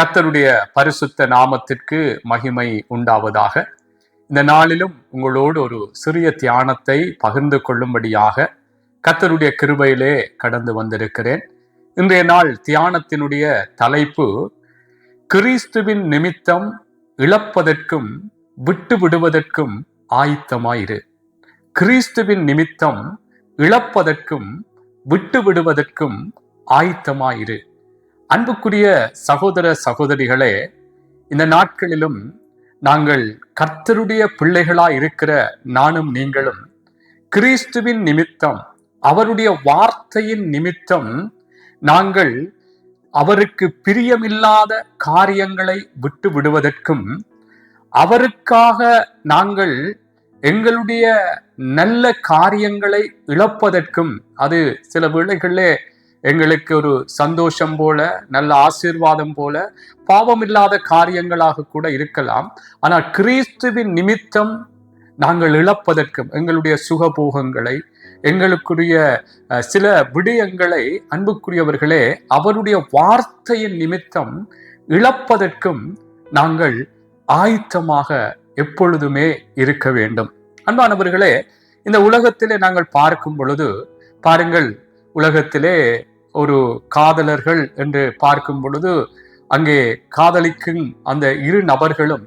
கர்த்தருடைய பரிசுத்த நாமத்திற்கு மகிமை உண்டாவதாக. இந்த நாளிலும் உங்களோடு ஒரு சிறிய தியானத்தை பகிர்ந்து கொள்ளும்படியாக கத்தருடைய கிருபையிலே கடந்து வந்திருக்கிறேன். இன்றைய நாள் தியானத்தினுடைய தலைப்பு கிறிஸ்துவின் நிமித்தம் இழப்பதற்கும் விட்டு விடுவதற்கும் ஆயத்தமாயிரு. கிறிஸ்துவின் நிமித்தம் இழப்பதற்கும் விட்டு விடுவதற்கும் ஆயத்தமாயிரு. அன்புக்குரிய சகோதர சகோதரிகளே இந்த நாட்களிலும் நாங்கள் கர்த்தருடைய பிள்ளைகளாய் இருக்கிற நானும் நீங்களும் கிறிஸ்துவின் நிமித்தம் அவருடைய வார்த்தையின் நிமித்தம் நாங்கள் அவருக்கு பிரியமில்லாத காரியங்களை விட்டு விடுவதற்கும் அவருக்காக நாங்கள் எங்களுடைய நல்ல காரியங்களை இழப்பதற்கும் அது சில வேளைகளிலே எங்களுக்கு ஒரு சந்தோஷம் போல நல்ல ஆசீர்வாதம் போல பாவம் இல்லாத காரியங்களாக கூட இருக்கலாம். ஆனால் கிறிஸ்துவின் நிமித்தம் நாங்கள் இழப்பதற்கும் எங்களுடைய சுகபோகங்களை எங்களுக்குரிய சில விடயங்களை அன்புக்குரியவர்களே அவருடைய வார்த்தையின் நிமித்தம் இழப்பதற்கும் நாங்கள் ஆயத்தமாக எப்பொழுதுமே இருக்க வேண்டும். அன்பானவர்களே இந்த உலகத்திலே நாங்கள் பார்க்கும் பொழுது பாருங்கள் உலகத்திலே ஒரு காதலர்கள் என்று பார்க்கும் பொழுது அங்கே காதலிக்கும் அந்த இரு நபர்களும்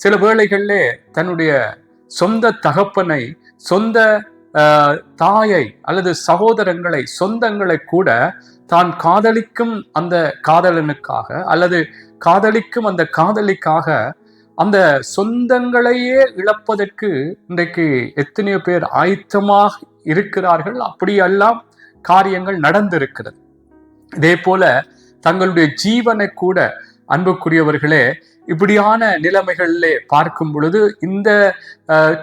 சில வேளைகளிலே தன்னுடைய சொந்த தகப்பனை சொந்த தாயை அல்லது சகோதரங்களை சொந்தங்களை கூட தான் காதலிக்கும் அந்த காதலனுக்காக அல்லது காதலிக்கும் அந்த காதலிக்காக அந்த சொந்தங்களையே இழப்பதற்கு இன்றைக்கு எத்தனையோ பேர் ஆயத்தமாக இருக்கிறார்கள். அப்படியெல்லாம் காரியங்கள் நடந்திருக்கிறது. இதே போல தங்களுடைய ஜீவனை கூட அன்புக்குரியவர்களே இப்படியான நிலைமைகளிலே பார்க்கும் பொழுது இந்த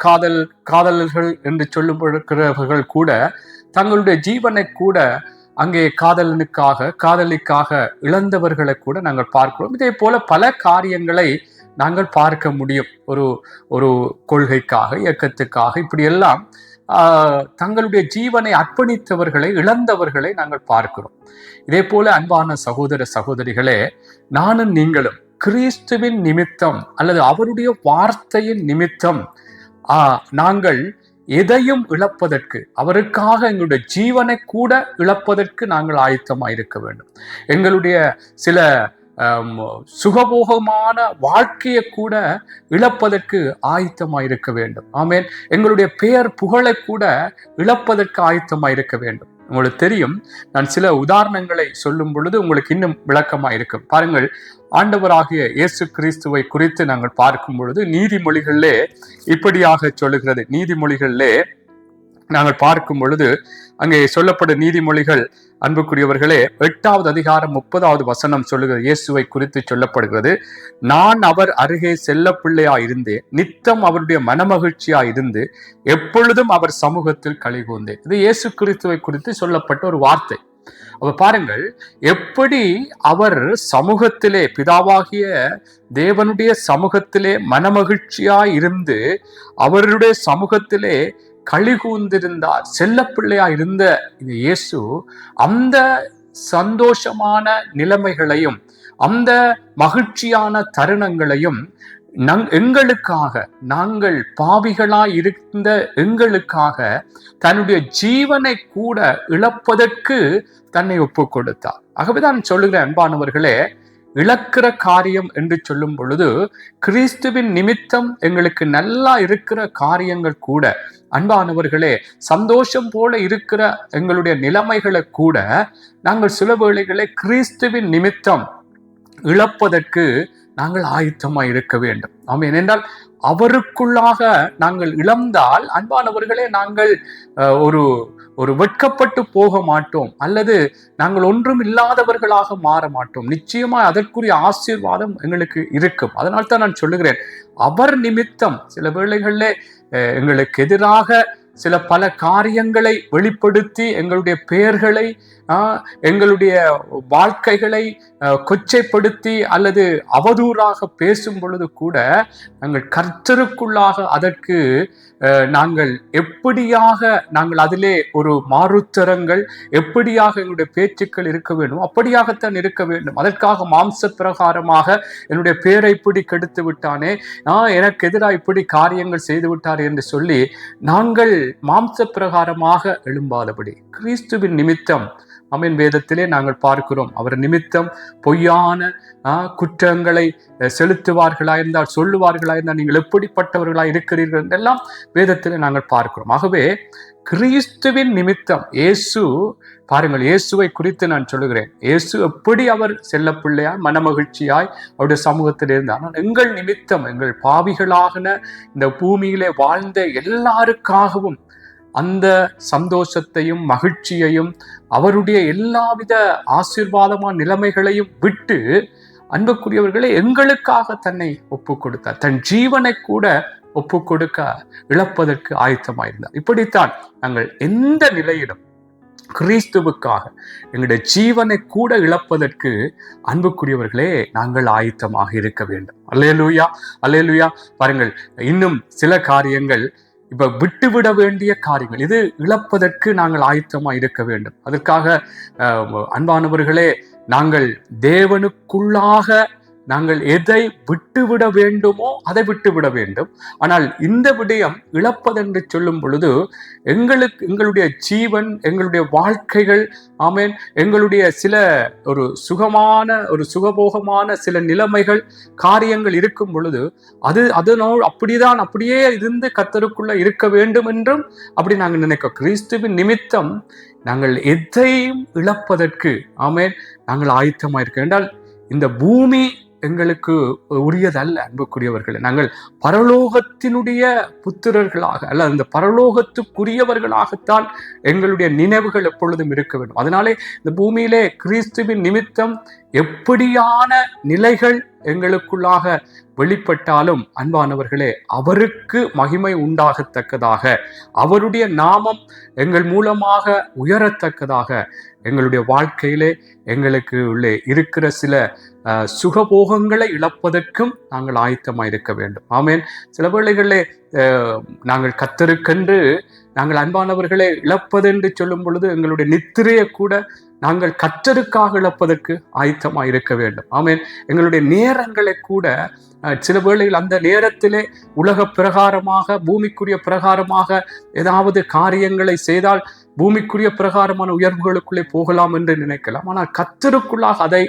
காதல் காதலர்கள் என்று சொல்லப்படுகிறவர்கள் கூட தங்களுடைய ஜீவனை கூட அங்கே காதலனுக்காக காதலிக்காக இழந்தவர்களை கூட நாங்கள் பார்க்கிறோம். இதே போல பல காரியங்களை நாங்கள் பார்க்க முடியும். ஒரு ஒரு கொள்கைக்காக இயக்கத்துக்காக இப்படியெல்லாம் தங்களுடைய ஜீவனை அர்ப்பணித்தவர்களை இழந்தவர்களை நாங்கள் பார்க்கிறோம். இதே போல அன்பான சகோதர சகோதரிகளே நானும் நீங்களும் கிறிஸ்துவின் நிமித்தம் அல்லது அவருடைய வார்த்தையின் நிமித்தம் நாங்கள் எதையும் இழப்பதற்கு அவருக்காக எங்களுடைய ஜீவனை கூட இழப்பதற்கு நாங்கள் ஆயத்தமாக இருக்க வேண்டும். எங்களுடைய சில சுகபோகமான வாழ்க்கையை கூட இழப்பதற்கு ஆயத்தமாக இருக்க வேண்டும். ஆமேன். எங்களுடைய பெயர் புகழை கூட இழப்பதற்கு ஆயத்தமாக இருக்க வேண்டும். உங்களுக்கு தெரியும் நான் சில உதாரணங்களை சொல்லும் பொழுது உங்களுக்கு இன்னும் விளக்கமா இருக்கும் பாருங்கள் ஆண்டவராகிய இயேசு கிறிஸ்துவை குறித்து நாங்கள் பார்க்கும் பொழுது நீதிமொழிகளிலே இப்படியாக சொல்லுகிறது. நீதிமொழிகளிலே நாங்கள் பார்க்கும் பொழுது அங்கே சொல்லப்படும் நீதிமொழிகள் அன்புக்குரியவர்களே எட்டாவது அதிகாரம் முப்பதாவது வசனம் சொல்லுகிறது. இயேசுவை குறித்து சொல்லப்படுகிறது. நான் அவர் அருகே செல்ல பிள்ளையா இருந்தேன் நித்தம் அவருடைய மனமகிழ்ச்சியா இருந்து எப்பொழுதும் அவர் சமூகத்தில் கழிகூர்ந்தேன். இது இயேசு கிறிஸ்துவை குறித்து சொல்லப்பட்ட ஒரு வார்த்தை. அப்ப பாருங்கள் எப்படி அவர் சமூகத்திலே பிதாவாகிய தேவனுடைய சமூகத்திலே மனமகிழ்ச்சியா இருந்து அவருடைய சமூகத்திலே களிகூர்ந்திருந்தார் செல்லப்பிள்ளையா இருந்த இந்த இயேசு அந்த சந்தோஷமான நிலைமைகளையும் அந்த மகிழ்ச்சியான தருணங்களையும் நங் எங்களுக்காக நாங்கள் பாவிகளாய் இருந்த எங்களுக்காக தன்னுடைய ஜீவனை கூட இழப்பதற்கு தன்னை ஒப்பு கொடுத்தார் ஆகவேதான் சொல்லுகிறேன் அன்பானவர்களே இழக்கிற காரியம் என்று சொல்லும் பொழுது கிறிஸ்துவின் நிமித்தம் எங்களுக்கு நல்லா இருக்கிற காரியங்கள் கூட அன்பானவர்களே சந்தோஷம் போல இருக்கிற எங்களுடைய நிலைமைகளை கூட நாங்கள் சில வேளைகளை கிறிஸ்துவின் நிமித்தம் இழப்பதற்கு நாங்கள் ஆயத்தமாக இருக்க வேண்டும். ஆமாம் ஏனென்றால் அவருக்குள்ளாக நாங்கள் இழந்தால் அன்பானவர்களே நாங்கள் ஒரு ஒரு வெட்கப்பட்டு போக மாட்டோம் அல்லது நாங்கள் ஒன்றும் இல்லாதவர்களாக மாற மாட்டோம். நிச்சயமா அதற்குரிய ஆசீர்வாதம் எங்களுக்கு இருக்கும். அதனால்தான் நான் சொல்லுகிறேன் அவர் நிமித்தம் சில வேளைகளிலே அஹ், எங்களுக்கு எதிராக சில பல காரியங்களை வெளிப்படுத்தி எங்களுடைய பெயர்களை எங்களுடைய வாழ்க்கைகளை கொச்சைப்படுத்தி அல்லது அவதூறாக பேசும் பொழுது கூட நாங்கள் கர்த்தருக்குள்ளாக அதற்கு நாங்கள் எப்படியாக நாங்கள் அதிலே ஒரு மாறுத்தரங்கள் எப்படியாக எங்களுடைய பேச்சுக்கள் இருக்க வேண்டும் அப்படியாகத்தான் இருக்க வேண்டும். அதற்காக மாம்ச பிரகாரமாக என்னுடைய பேரை இப்படி கெடுத்து விட்டானே எனக்கு எதிராக இப்படி காரியங்கள் செய்து விட்டார் என்று சொல்லி நாங்கள் மாம்ச பிரகாரமாக எழும்பாதபடி கிறிஸ்துவின் நிமித்தம் அமீன் வேதத்திலே நாங்கள் பார்க்கிறோம். அவர் நிமித்தம் பொய்யான குற்றங்களை செலுத்துவார்களா இருந்தால் சொல்லுவார்களா இருந்தால் நீங்கள் எப்படிப்பட்டவர்களா இருக்கிறீர்கள் என்றெல்லாம் வேதத்திலே நாங்கள் பார்க்கிறோம். ஆகவே கிறிஸ்துவின் நிமித்தம் இயேசு பாருங்கள் இயேசுவை குறித்து நான் சொல்லுகிறேன். இயேசு எப்படி அவர் செல்ல பிள்ளையாய் மனமகிழ்ச்சியாய் அவருடைய சமூகத்தில் இருந்தார். ஆனால் எங்கள் நிமித்தம் எங்கள் பாவிகளாகின இந்த பூமியிலே வாழ்ந்த எல்லாருக்காகவும் அந்த சந்தோஷத்தையும் மகிழ்ச்சியையும் அவருடைய எல்லாவித ஆசீர்வாதமான நிலைமைகளையும் விட்டு அன்புக்குரியவர்களே எங்களுக்காக தன்னை ஒப்பு கொடுத்தார் தன் ஜீவனை கூட ஒப்பு கொடுக்க இழப்பதற்கு ஆயத்தமாயிருந்தார். இப்படித்தான் நாங்கள் எந்த நிலையிலும் கிறிஸ்துவுக்காக எங்களுடைய ஜீவனை கூட இழப்பதற்கு அன்புக்குரியவர்களே நாங்கள் ஆயத்தமாக இருக்க வேண்டும். அல்லேலூயா அல்லேலூயா. பாருங்கள் இன்னும் சில காரியங்கள் இப்ப விட்டுவிட வேண்டிய காரியங்கள். இது இழப்பதற்கு நாங்கள் ஆயத்தமா இருக்க வேண்டும். அதற்காக அன்பானவர்களே நாங்கள் தேவனுக்குள்ளாக நாங்கள் எதை விட்டுவிட வேண்டுமோ அதை விட்டுவிட வேண்டும். ஆனால் இந்த விடயம் இழப்பதென்று சொல்லும் பொழுது எங்களுக்கு எங்களுடைய ஜீவன் எங்களுடைய வாழ்க்கைகள் ஆமேன் எங்களுடைய சில ஒரு சுகமான ஒரு சுகபோகமான சில நிலைமைகள் காரியங்கள் இருக்கும் பொழுது அது அதனோ அப்படிதான் அப்படியே இருந்து கத்தருக்குள்ள இருக்க வேண்டும் என்றும் அப்படி நாங்கள் நினைக்கிறோம். கிறிஸ்துவின் நிமித்தம் நாங்கள் எதையும் இழப்பதற்கு ஆமேன் நாங்கள் ஆயத்தமாக இருக்க என்றால் இந்த பூமி எங்களுக்கு உரியதல்ல அன்புக்குரியவர்களே. நாங்கள் பரலோகத்தினுடைய புத்திரர்களாக அல்ல அந்த பரலோகத்துக்குரியவர்களாகத்தான் எங்களுடைய நினைவுகள் எப்பொழுதும் இருக்க வேண்டும். அதனாலே இந்த பூமியிலே கிறிஸ்துவின் நிமித்தம் எப்படியான நிலைகள் எங்களுக்குள்ளாக வெளிப்பட்டாலும் அன்பானவர்களே அவருக்கு மகிமை உண்டாகத்தக்கதாக அவருடைய நாமம் எங்கள் மூலமாக உயரத்தக்கதாக எங்களுடைய வாழ்க்கையிலே எங்களுக்கு உள்ளே இருக்கிற சில சுகபோகங்களை இழப்பதற்கும் நாங்கள் ஆயத்தமாக இருக்க வேண்டும். ஆமேன். சில வேளைகளிலே நாங்கள் கத்தருக்கென்று நாங்கள் அன்பானவர்களை இழப்பதென்று சொல்லும் பொழுது எங்களுடைய நித்திரையை கூட நாங்கள் கற்றருக்காக இழப்பதற்கு ஆயத்தமாக இருக்க வேண்டும். ஆமேன். எங்களுடைய நேரங்களை கூட சில வேளையில் அந்த நேரத்திலே உலக பிரகாரமாக பூமிக்குரிய பிரகாரமாக ஏதாவது காரியங்களை செய்தால் பூமிக்குரிய பிரகாரமான உயர்வுகளுக்குள்ளே போகலாம் என்று நினைக்கலாம். ஆனால் கத்தருக்குள்ளாக அதை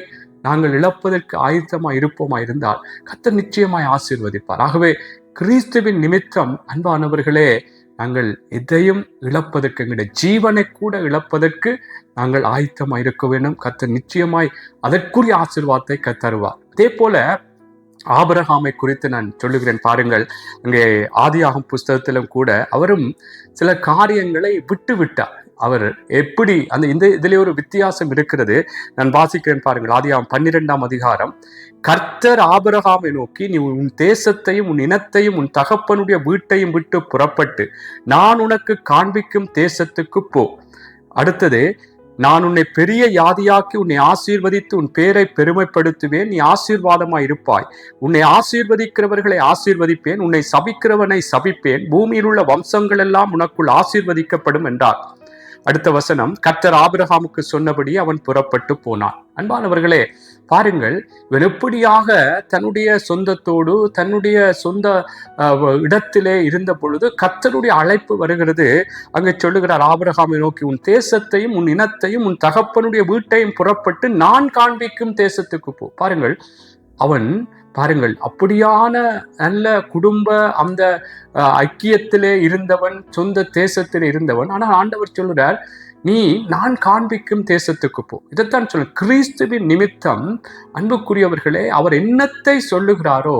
நாங்கள் இழப்பதற்கு ஆயத்தமாக இருப்போமா இருந்தால் கத்தர் நிச்சயமாய் ஆசீர்வதிப்பார். ஆகவே கிறிஸ்துவின் நிமித்தம் அன்பானவர்களே நாங்கள் எதையும் இழப்பதற்கு எங்களுடைய ஜீவனை கூட இழப்பதற்கு நாங்கள் ஆயத்தமாக இருக்க வேண்டும். கத்தர் நிச்சயமாய் அதற்குரிய ஆசீர்வாதத்தை கத்தருவார் அதே போல ஆபரகாமை குறித்து நான் சொல்லுகிறேன் பாருங்கள். அங்கே ஆதியாகும் புஸ்தகத்திலும் கூட அவரும் சில காரியங்களை விட்டு விட்டார் அவர் எப்படி அந்த இந்த இதிலே ஒரு வித்தியாசம் இருக்கிறது. நான் வாசிக்கிறேன் பாருங்கள். ஆதியாகம் பன்னிரெண்டாம் அதிகாரம். கர்த்தர் ஆபரகாமை நோக்கி நீ உன் தேசத்தையும் உன் இனத்தையும் உன் தகப்பனுடைய வீட்டையும் விட்டு புறப்பட்டு நான் உனக்கு காண்பிக்கும் தேசத்துக்கு போ. அடுத்தது நான் உன்னை பெரிய யாதியாக்கி உன்னை ஆசீர்வதித்து உன் பேரை பெருமைப்படுத்துவேன். நீ ஆசீர்வாதமாய் இருப்பாய். உன்னை ஆசீர்வதிக்கிறவர்களை ஆசீர்வதிப்பேன். உன்னை சபிக்கிறவனை சபிப்பேன். பூமியில் உள்ள வம்சங்கள் எல்லாம் உனக்குள் ஆசீர்வதிக்கப்படும் என்றார். அடுத்த வசனம் கர்த்தர் ஆபிரஹாமுக்கு சொன்னபடி அவன் புறப்பட்டு போனான். அன்பானவர்களே பாருங்கள் இவன் எப்படியாக தன்னுடைய சொந்தத்தோடு தன்னுடைய சொந்த இடத்திலே இருந்த பொழுது கர்த்தருடைய அழைப்பு வருகிறது. அங்கே சொல்லுகிறார் ஆபிரகாமை நோக்கி உன் தேசத்தையும் உன் இனத்தையும் உன் தகப்பனுடைய வீட்டையும் புறப்பட்டு நான் காண்பிக்கும் தேசத்துக்கு போ. பாருங்கள் அவன் பாருங்கள் அப்படியான நல்ல குடும்ப அந்த ஐக்கியத்திலே இருந்தவன் சொந்த தேசத்தில் இருந்தவன். ஆனால் ஆண்டவர் சொல்லுறார் நீ நான் காண்பிக்கும் தேசத்துக்கு போ. இதைத்தான் சொல்ல கிறிஸ்துவின் நிமித்தம் அன்புக்குரியவர்களே அவர் என்னத்தை சொல்லுகிறாரோ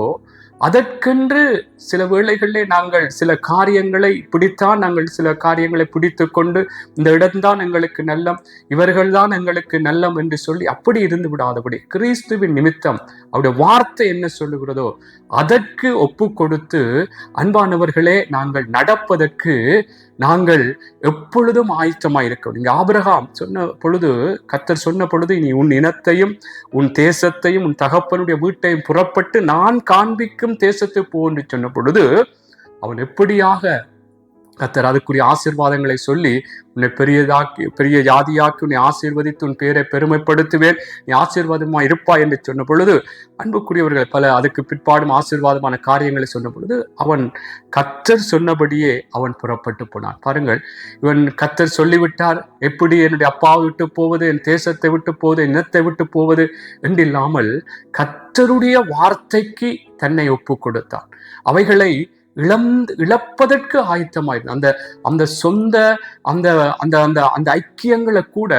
அதற்கென்று சில வேளைகளிலே நாங்கள் சில காரியங்களை பிடித்தான் நாங்கள் சில காரியங்களை பிடித்து கொண்டு இந்த இடம்தான் எங்களுக்கு நல்லம் இவர்கள்தான் எங்களுக்கு நல்லம் என்று சொல்லி அப்படி இருந்து விடாதபடி கிறிஸ்துவின் நிமித்தம் அவருடைய வார்த்தை என்ன சொல்லுகிறதோ அதற்கு ஒப்பு கொடுத்து அன்பானவர்களே நாங்கள் நடப்பதற்கு நாங்கள் எப்பொழுதும் ஆயத்தமாக இருக்க நீங்க ஆபிரகாம் சொன்ன பொழுது கத்தர் சொன்ன பொழுது நீ உன் இனத்தையும் உன் தேசத்தையும் உன் தகப்பனுடைய வீட்டையும் புறப்பட்டு நான் காண்பிக்கும் தேசத்தை போன்று சொன்ன பொழுது அவன் எப்படியாக கத்தர் அதுக்குரிய ஆசீர்வாதங்களை சொல்லி உன்னை பெரியதாக்கி பெரிய ஜாதியாக்கி உன்னை ஆசீர்வதித்து உன் பேரை பெருமைப்படுத்துவேன். நீ ஆசீர்வாதமா இருப்பா? என்று சொன்ன பொழுது அன்புக்குரியவர்கள் பல அதுக்கு பிற்பாடும் ஆசீர்வாதமான காரியங்களை சொன்ன பொழுது அவன் கத்தர் சொன்னபடியே அவன் புறப்பட்டு போனான். பாருங்கள் இவன் கத்தர் சொல்லிவிட்டார் எப்படி என்னுடைய அப்பாவை விட்டு போவது என் தேசத்தை விட்டு போவது என் இனத்தை விட்டு போவது? என்று இல்லாமல் கத்தருடைய வார்த்தைக்கு தன்னை ஒப்பு கொடுத்தான். அவைகளை இழந்து இழப்பதற்கு ஆயத்தமாயிருந்தது அந்த அந்த சொந்த அந்த அந்த அந்த அந்த ஐக்கியங்களை கூட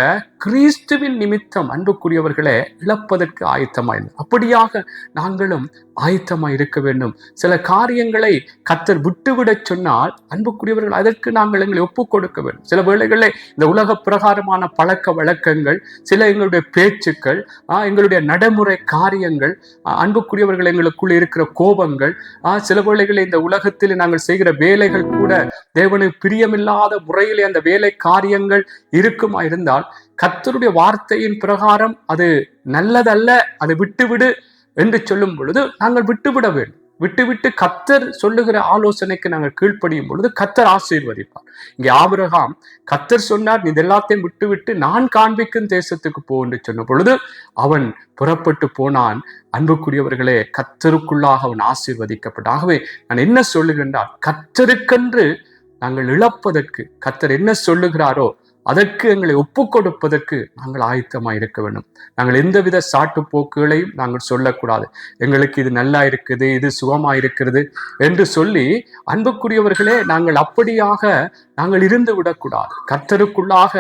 கிறிஸ்துவின் நிமித்தம் அன்புக்குரியவர்களே இழப்பதற்கு ஆயத்தமாயிருந்தது அப்படியாக நாங்களும் ஆயத்தமாய் இருக்க வேண்டும். சில காரியங்களை கத்தர் விட்டுவிடச் சொன்னால் அன்புக்குரியவர்கள் அதற்கு நாங்கள் எங்களை ஒப்புக் கொடுக்க வேண்டும். சில வேளைகளில் இந்த உலக பிரகாரமான பழக்க வழக்கங்கள் சில எங்களுடைய பேச்சுக்கள் எங்களுடைய நடைமுறை காரியங்கள் அன்புக்குரியவர்கள் எங்களுக்குள் இருக்கிற கோபங்கள் ஆஹ், சில வேளைகளில் இந்த உலக உலகத்தில் நாங்கள் செய்கிற வேலைகள் கூட தேவனுக்கு பிரியமில்லாத முறையிலே அந்த வேலை காரியங்கள் இருக்குமா இருந்தால் கத்தருடைய வார்த்தையின் பிரகாரம் அது நல்லதல்ல அதை விட்டுவிடு என்று சொல்லும் பொழுது நாங்கள் விட்டுவிட வேண்டும். விட்டுவிட்டு கத்தர் சொல்லுகிற ஆலோசனைக்கு நாங்கள் கீழ்ப்படியும் பொழுது கத்தர் ஆசீர்வதிப்பார். இங்கே ஆபிரகாம் கத்தர் சொன்னார் நீ எல்லாத்தையும் விட்டுவிட்டு நான் காண்பிக்கும் தேசத்துக்கு போ என்று சொன்ன பொழுது அவன் புறப்பட்டு போனான். அன்புக்குரியவர்களே கத்தருக்குள்ளாக அவன் ஆசீர்வதிக்கப்பட்டாகவே ஆகவே நான் என்ன சொல்லுகின்றால் கத்தருக்கென்று நாங்கள் இழப்பதற்கு கத்தர் என்ன சொல்லுகிறாரோ அதற்கு எங்களை ஒப்பு கொடுப்பதற்கு நாங்கள் ஆயத்தமாக இருக்க வேண்டும். நாங்கள் எந்தவித சாட்டு போக்குகளையும் நாங்கள் சொல்லக்கூடாது. எங்களுக்கு இது நல்லா இருக்குது இது சுகமா இருக்கிறது என்று சொல்லி அன்புக்குரியவர்களே நாங்கள் அப்படியாக நாங்கள் இருந்து விடக்கூடாது. கர்த்தருக்குள்ளாக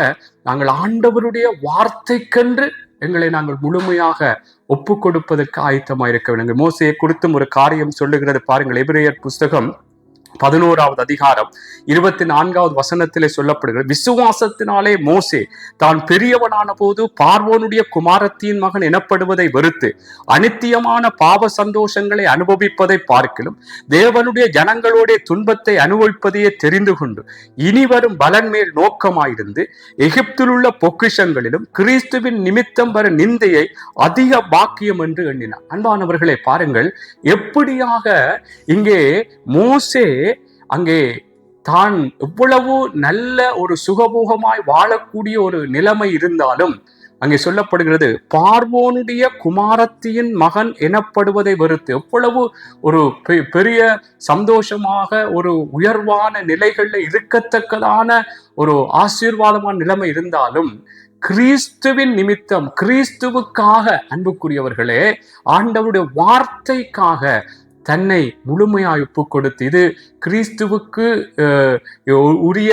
நாங்கள் ஆண்டவருடைய வார்த்தைக்கென்று எங்களை நாங்கள் முழுமையாக ஒப்பு கொடுப்பதற்கு ஆயத்தமாக இருக்க வேண்டும். மோசையை குறித்தும் ஒரு காரியம் சொல்லுகிறது. பாருங்கள் எபிரேயர் புஸ்தகம் பதினோராவது அதிகாரம் இருபத்தி நான்காவது வசனத்திலே சொல்லப்படுகிறது. விசுவாசத்தினாலே மோசே தான் பெரியவனான போது பார்வோனுடைய குமாரத்தின் மகன் எனப்படுவதை வெறுத்து அனித்தியமான பாவ சந்தோஷங்களை அனுபவிப்பதை பார்க்கிலும் தேவனுடைய ஜனங்களோட துன்பத்தை அனுபவிப்பதையே தெரிந்து கொண்டு இனி வரும் பலன் மேல் நோக்கமாயிருந்து எகிப்தில் உள்ள பொக்கிஷங்களிலும் கிறிஸ்துவின் நிமித்தம் வர நிந்தையை அதிக பாக்கியம் என்று எண்ணினார். அன்பானவர்களை பாருங்கள் எப்படியாக இங்கே மோசே அங்கே தான் எவ்வளவு நல்ல ஒரு சுகபோகமாய் வாழக்கூடிய ஒரு நிலைமை இருந்தாலும் அங்கே சொல்லப்படுகிறது பார்வோனுடைய குமாரத்தியின் மகன் எனப்படுவதை வெறுத்து எவ்வளவு ஒரு பெ- பெரிய சந்தோஷமாக ஒரு உயர்வான நிலைகளில் இருக்கத்தக்கதான ஒரு ஆசீர்வாதமான நிலைமை இருந்தாலும் கிறிஸ்துவின் நிமித்தம் கிறிஸ்துவுக்காக அன்புக்குரியவர்களே ஆண்டவருடைய வார்த்தைக்காக தன்னை முழுமையாய் ஒப்பு கொடுத்து இது கிறிஸ்துவுக்கு உரிய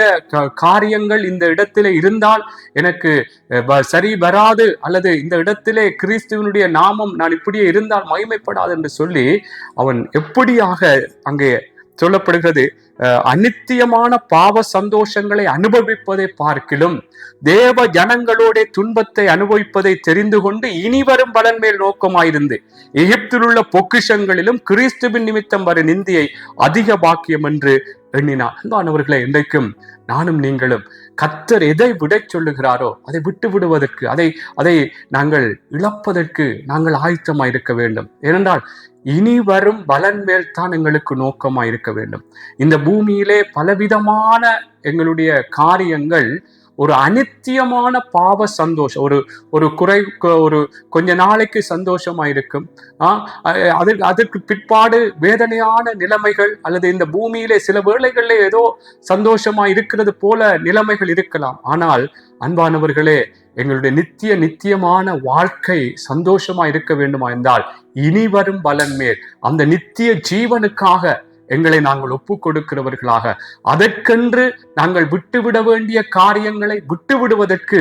காரியங்கள் இந்த இடத்திலே இருந்தால் எனக்கு சரி வராது அல்லது இந்த இடத்திலே கிறிஸ்துவனுடைய நாமம் நான் இப்படியே இருந்தால் மகிமைப்படாது என்று சொல்லி அவன் எப்படியாக அங்கே சொல்லப்படுகிறது அநித்தியமான பாவ சந்தோஷங்களை அனுபவிப்பதை பார்க்கிலும் தேவ ஜனங்களோட துன்பத்தை அனுபவிப்பதை தெரிந்து கொண்டு இனி வரும் பலன் மேல் நோக்கமாயிருந்து எகிப்திலுள்ள பொக்கிஷங்களிலும் கிறிஸ்துவின் நிமித்தம் வரும் நிந்தியை அதிக பாக்கியம் என்று எண்ணினார். அன்பானவர்களே இன்றைக்கும் நானும் நீங்களும் கத்தர் எதை விடை சொல்லுகிறாரோ அதை விட்டு விடுவதற்கு அதை அதை நாங்கள் இழப்பதற்கு நாங்கள் ஆயத்தமாய் இருக்க வேண்டும். ஏனென்றால் இனி வரும் பலன் மேல் தான் எங்களுக்கு நோக்கமாக இருக்க வேண்டும். இந்த பூமியிலே பலவிதமான எங்களுடைய காரியங்கள் ஒரு அனித்தியமான பாவ சந்தோஷம் ஒரு ஒரு குறை ஒரு கொஞ்ச நாளைக்கு சந்தோஷமா இருக்கும் ஆ, அதற்கு அதற்கு பிற்பாடு வேதனையான நிலைமைகள் அல்லது இந்த பூமியிலே சில வேளைகளில் ஏதோ சந்தோஷமா இருக்கிறது போல நிலைமைகள் இருக்கலாம். ஆனால் அன்பானவர்களே எங்களுடைய நித்திய நித்தியமான வாழ்க்கை சந்தோஷமா இருக்க வேண்டுமா என்றால் இனி வரும் பலன் மேல் அந்த நித்திய ஜீவனுக்காக எங்களை நாங்கள் ஒப்பு கொடுக்கிறவர்களாக அதற்கென்று நாங்கள் விட்டுவிட வேண்டிய காரியங்களை விட்டு விடுவதற்கு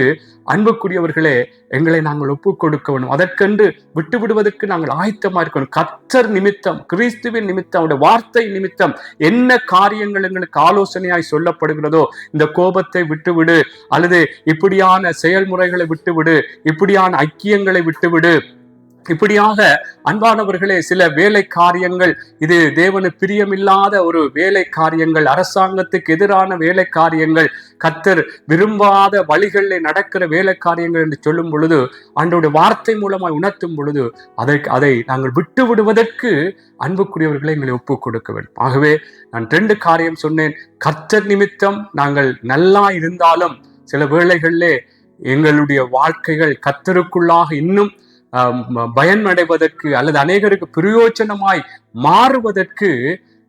அன்புக்குரியவர்களே எங்களை நாங்கள் ஒப்பு கொடுக்க வேண்டும் அதற்கென்று விட்டு விடுவதற்கு நாங்கள் ஆயத்தமா இருக்கணும். கத்தர் நிமித்தம் கிறிஸ்துவின் நிமித்தம் அவருடைய வார்த்தை நிமித்தம் என்ன காரியங்கள் எங்களுக்கு ஆலோசனையாய் சொல்லப்படுகிறதோ இந்த கோபத்தை விட்டுவிடு. அல்லது இப்படியான செயல்முறைகளை விட்டுவிடு. இப்படியான ஐக்கியங்களை விட்டுவிடு. இப்படியாக அன்பானவர்களே சில வேலை காரியங்கள் இது தேவனு பிரியமில்லாத ஒரு வேலை காரியங்கள் அரசாங்கத்துக்கு எதிரான வேலை காரியங்கள் கத்தர் விரும்பாத வழிகளில் நடக்கிற வேலை காரியங்கள் என்று சொல்லும் பொழுது அன்றோட வார்த்தை மூலமாய் உணர்த்தும் பொழுது அதை அதை நாங்கள் விட்டு விடுவதற்கு அன்புக்குரியவர்களை எங்களை ஒப்பு கொடுக்க வேண்டும். ஆகவே நான் ரெண்டு காரியம் சொன்னேன். கத்தர் நிமித்தம் நாங்கள் நல்லா இருந்தாலும் சில வேளைகளிலே எங்களுடைய வாழ்க்கைகள் கத்தருக்குள்ளாக இன்னும் பயன் அடைவதற்கு அல்லது அநேகருக்கு பிரயோஜனமாய் மாறுவதற்கு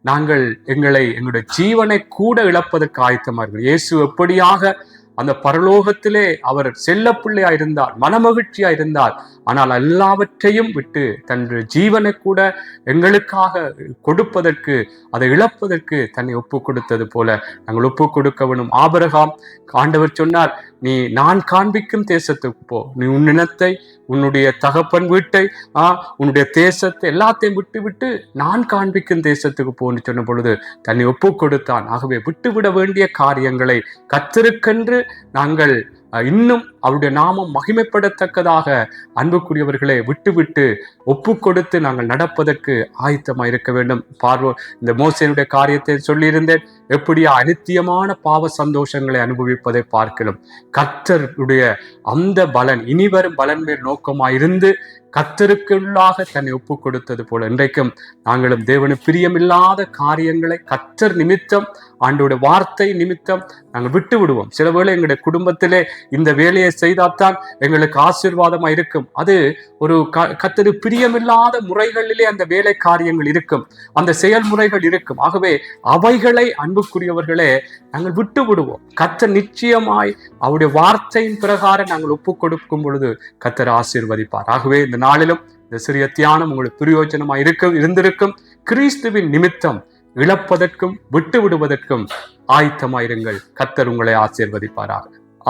நாங்கள் எங்களை எங்களுடைய ஜீவனை கூட இழப்பதற்கு ஆயத்தமாக இயேசு எப்படியாக அந்த பரலோகத்திலே அவர் செல்ல பிள்ளையா இருந்தார் மனமகிழ்ச்சியா இருந்தார் ஆனால் எல்லாவற்றையும் விட்டு தன் ஜீவனை கூட எங்களுக்காக கொடுப்பதற்கு அதை இழப்பதற்கு தன்னை ஒப்பு கொடுத்தது போல நாங்கள் ஒப்பு கொடுக்க வேணும். ஆபரகாம் ஆண்டவர் சொன்னார் நீ நான் காண்பிக்கும் தேசத்துக்கு போ. நீ உன் இனத்தை உன்னுடைய தகப்பன் வீட்டை ஆ உன்னுடைய தேசத்தை எல்லாத்தையும் விட்டு விட்டு நான் காண்பிக்கும் தேசத்துக்கு போன்னு சொன்ன பொழுது தன்னை ஒப்பு கொடுத்தான் ஆகவே விட்டுவிட வேண்டிய காரியங்களை கத்திருக்கென்று நாங்கள் இன்னும் அவருடைய நாமம் மகிமைப்படத்தக்கதாக அன்புக்குரியவர்களை விட்டுவிட்டு ஒப்பு கொடுத்து நாங்கள் நடப்பதற்கு ஆயத்தமாக இருக்க வேண்டும். பார்வோ இந்த மோசனுடைய காரியத்தை சொல்லியிருந்தேன். எப்படியா அனித்தியமான பாவ சந்தோஷங்களை அனுபவிப்பதை பார்க்கலாம் கர்த்தருடைய அந்த பலன் இனிவரும் பலன் மேல் நோக்கமாயிருந்து கத்தருக்குள்ளாக தன்னை ஒப்பு கொடுத்தது போல இன்றைக்கும் நாங்களும் தேவனு பிரியமில்லாத காரியங்களை கத்தர் நிமித்தம் ஆண்டோட வார்த்தை நிமித்தம் நாங்கள் விட்டு விடுவோம் சில வேளை எங்களுடைய குடும்பத்திலே இந்த வேலையை செய்தால்தான் எங்களுக்கு ஆசீர்வாதமா இருக்கும். அது ஒரு க கத்தரு பிரியமில்லாத முறைகளிலே அந்த வேலை காரியங்கள் இருக்கும். அந்த செயல்முறைகள் இருக்கும். ஆகவே அவைகளை அன்புக்குரியவர்களே நாங்கள் விட்டு விடுவோம் கத்தர் நிச்சயமாய் அவருடைய வார்த்தையின் பிரகாரம் நாங்கள் ஒப்பு கொடுக்கும் பொழுது கத்தர் ஆசீர்வதிப்பார். ஆகவே இந்த நாளிலும் இந்த சிறிய தியானம் உங்களுக்கு பிரயோஜனமா இருக்க இருந்திருக்கும். கிறிஸ்துவின் நிமித்தம் இழப்பதற்கும் விட்டு விடுவதற்கும் ஆயத்தமாயிருங்கள். கத்தர் உங்களை ஆசீர்வதிப்பாராக.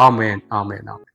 ஆமேன் ஆமேன் ஆமேன்.